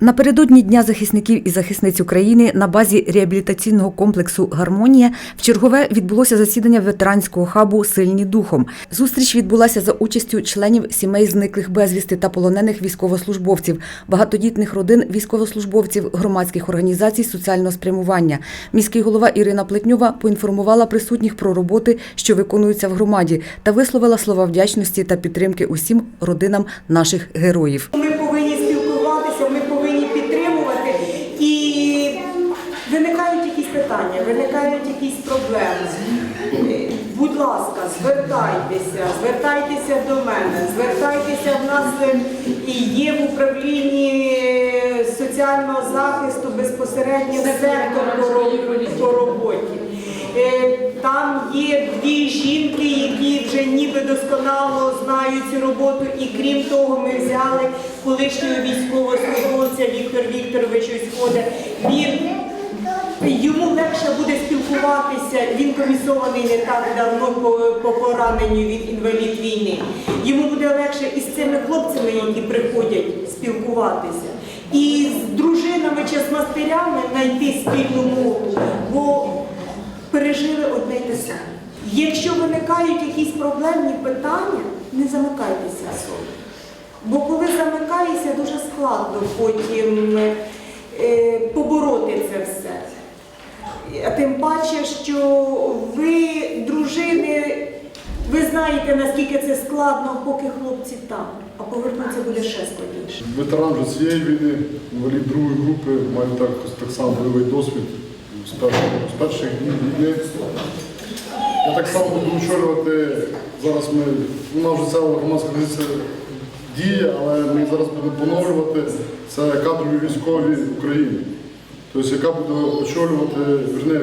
Напередодні Дня захисників і захисниць України на базі реабілітаційного комплексу Гармонія в чергове відбулося засідання ветеранського хабу Сильні духом. Зустріч відбулася за участю членів сімей зниклих безвісти та полонених військовослужбовців, багатодітних родин військовослужбовців, громадських організацій соціального спрямування. Міський голова Ірина Плетньова поінформувала присутніх про роботи, що виконуються в громаді, та висловила слова вдячності та підтримки усім родинам наших героїв. Ми повинні спілкуватися, ми повинні питання, виникають якісь проблеми. Будь ласка, звертайтеся, звертайтеся до мене, звертайтеся в нас і є в управлінні е, соціального захисту безпосередньо сектор по ро- по роботі. Е, Там є дві жінки, які вже ніби досконало знають цю роботу, і крім того, ми взяли колишнього військовослужбовця Віктор Вікторович Оськода. Він Йому легше буде спілкуватися. Він комісований не так давно по, по пораненню від інвалід війни. Йому буде легше із цими хлопцями, які приходять спілкуватися, і з дружинами чи з мастерями знайти спільну мову, бо пережили одне те саме. Якщо виникають якісь проблемні питання, не замикайтеся собі. Бо коли замикаєшся, дуже складно потім е, побороти це все. Тим паче, що ви, дружини, ви знаєте, наскільки це складно, поки хлопці там, а повернутися буде ще складніше. Ветеран вже цієї війни, інвалід другої групи, маю так, так само бойовий досвід з перших, з перших днів війни. Я так само буду очолювати, зараз ми, у нас вже ця громадська позиція діє, але ми зараз будемо поновлювати це кадрові військові України. Тобто, яка буде очолювати, верне,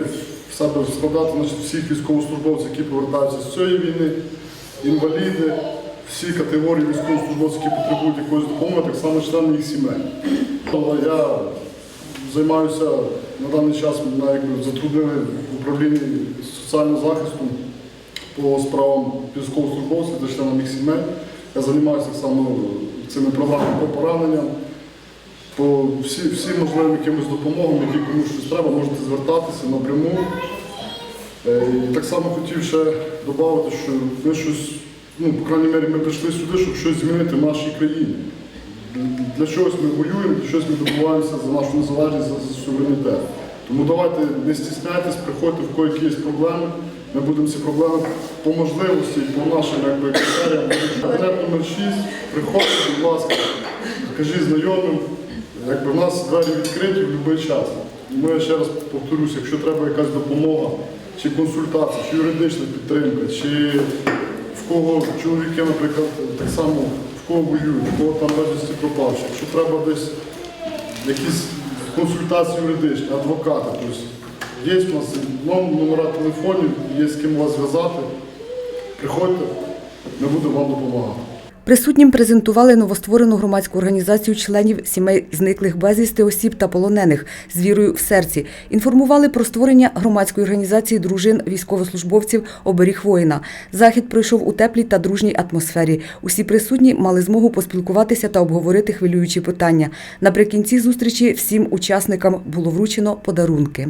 в себе складати значить, всіх військовослужбовців, які повертаються з цієї війни, інваліди, всі категорії військовослужбовців, які потребують якоїсь допомоги, так само члени їх сімей. То я займаюся на даний час, мене якби затруднили в управлінні соціального захисту по справам військовослужбовців та членам їх сімей. Я займаюся так само цими програмами по пораненням. По всі, всі можливим якимось допомогам, які комусь щось треба, можете звертатися напряму. Е, І так само хотів ще додати, що ми щось, ну, по крайній мірі, ми прийшли сюди, щоб щось змінити в нашій країні. Для чогось ми воюємо, для чогось ми добуваємося за нашу незалежність, за, за суверенітет. Тому давайте не стісняйтесь, приходьте в кої якісь проблеми. Ми будемо ці проблеми по можливості, і по нашим якби, критеріям. Кабінет номер 6, приходьте, будь ласка, кажіть знайомим. Якби в нас двері відкриті в будь-який час. Ми ще раз повторюсь, якщо треба якась допомога, чи консультація, чи юридична підтримка, чи в кого чоловіки, наприклад, так само в кого воюють, в кого там безвісті пропавши, якщо треба десь якісь консультації юридичні, адвокати. Тобто є в нас номера телефонів, є з ким вас зв'язати. Приходьте, ми будемо вам допомагати. Присутнім презентували новостворену громадську організацію членів сімей зниклих безвісти осіб та полонених з вірою в серці. Інформували про створення громадської організації дружин військовослужбовців оберіг воїна. Захід пройшов у теплій та дружній атмосфері. Усі присутні мали змогу поспілкуватися та обговорити хвилюючі питання. Наприкінці зустрічі всім учасникам було вручено подарунки.